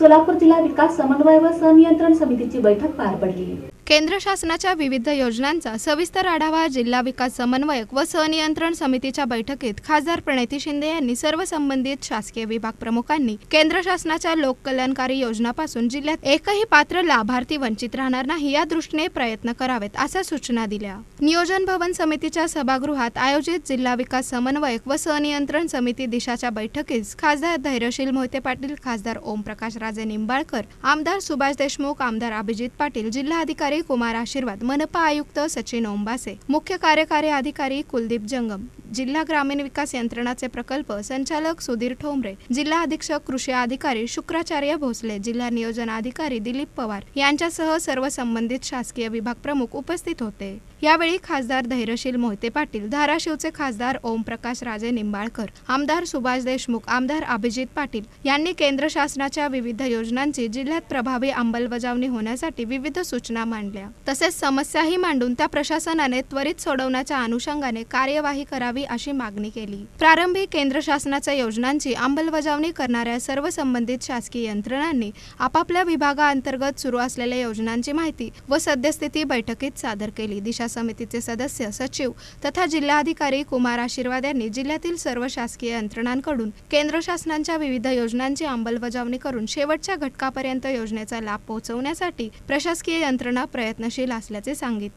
सोलापूर जिल्हा विकास समन्वय व सनियंत्रण समितीची बैठक पार पडली. केंद्र शासनाच्या विविध योजनांचा सविस्तर आढावा जिल्हा विकास समन्वयक व सनियंत्रण समितीच्या बैठकीत खासदार प्रणिती शिंदे यांनी सर्व संबंधित शासकीय विभाग प्रमुखांनी केंद्र शासनाच्या लोककल्याणकारी योजनापासून जिल्ह्यात एकही पात्र लाभार्थी वंचित राहणार नाही या दृष्टीने प्रयत्न करावेत अशा सूचना दिल्या. नियोजन भवन समितीच्या सभागृहात आयोजित जिल्हा विकास समन्वयक व सनियंत्रण समिती दिशाच्या बैठकीस खासदार धैर्यशील मोहिते पाटील खासदार ओमप्रकाश राजे निंबाळकर आमदार सुभाष देशमुख आमदार अभिजित पाटील जिल्हाधिकारी कुमार आशीर्वाद मनपा आयुक्त सचिन ओंबासे मुख्य कार्यकारी अधिकारी कुलदीप जंगम जिल्हा ग्रामीण विकास यंत्रणाचे प्रकल्प संचालक सुधीर ठोंबरे जिल्हा अधीक्षक कृषी अधिकारी शुक्राचार्य भोसले जिल्हा नियोजन अधिकारी दिलीप पवार यांच्यासह सर्व संबंधित शासकीय विभाग प्रमुख उपस्थित होते. यावेळी खासदार धैर्यशील मोहिते पाटील धाराशिवचे खासदार ओमप्रकाश राजे निंबाळकर आमदार सुभाष देशमुख आमदार अभिजित पाटील यांनी केंद्र शासनाच्या विविध योजनांची जिल्ह्यात प्रभावी अंमलबजावणी होण्यासाठी विविध सूचना मांडल्या. तसेच समस्याही मांडून त्या प्रशासनाने त्वरित सोडवण्याच्या अनुषंगाने कार्यवाही करावी अशी मागणी केली. प्रारंभी केंद्र शासनाच्या योजनांची अंमलबजावणी करणाऱ्या सर्व संबंधित शासकीय यंत्रणांनी आपापल्या विभागाअंतर्गत सुरू असलेल्या योजनांची माहिती व सद्यस्थिती बैठकीत सादर केली. दिशा समितीचे सदस्य सचिव तथा जिल्हाधिकारी कुमार आशीर्वाद यांनी जिल्ह्यातील सर्व शासकीय यंत्रणांकडून केंद्र शासनाच्या विविध योजनांची अंमलबजावणी करून शेवटच्या घटकापर्यंत योजनेचा लाभ पोहोचवण्यासाठी प्रशासकीय यंत्रणा प्रयत्नशील असल्याचे सांगितले.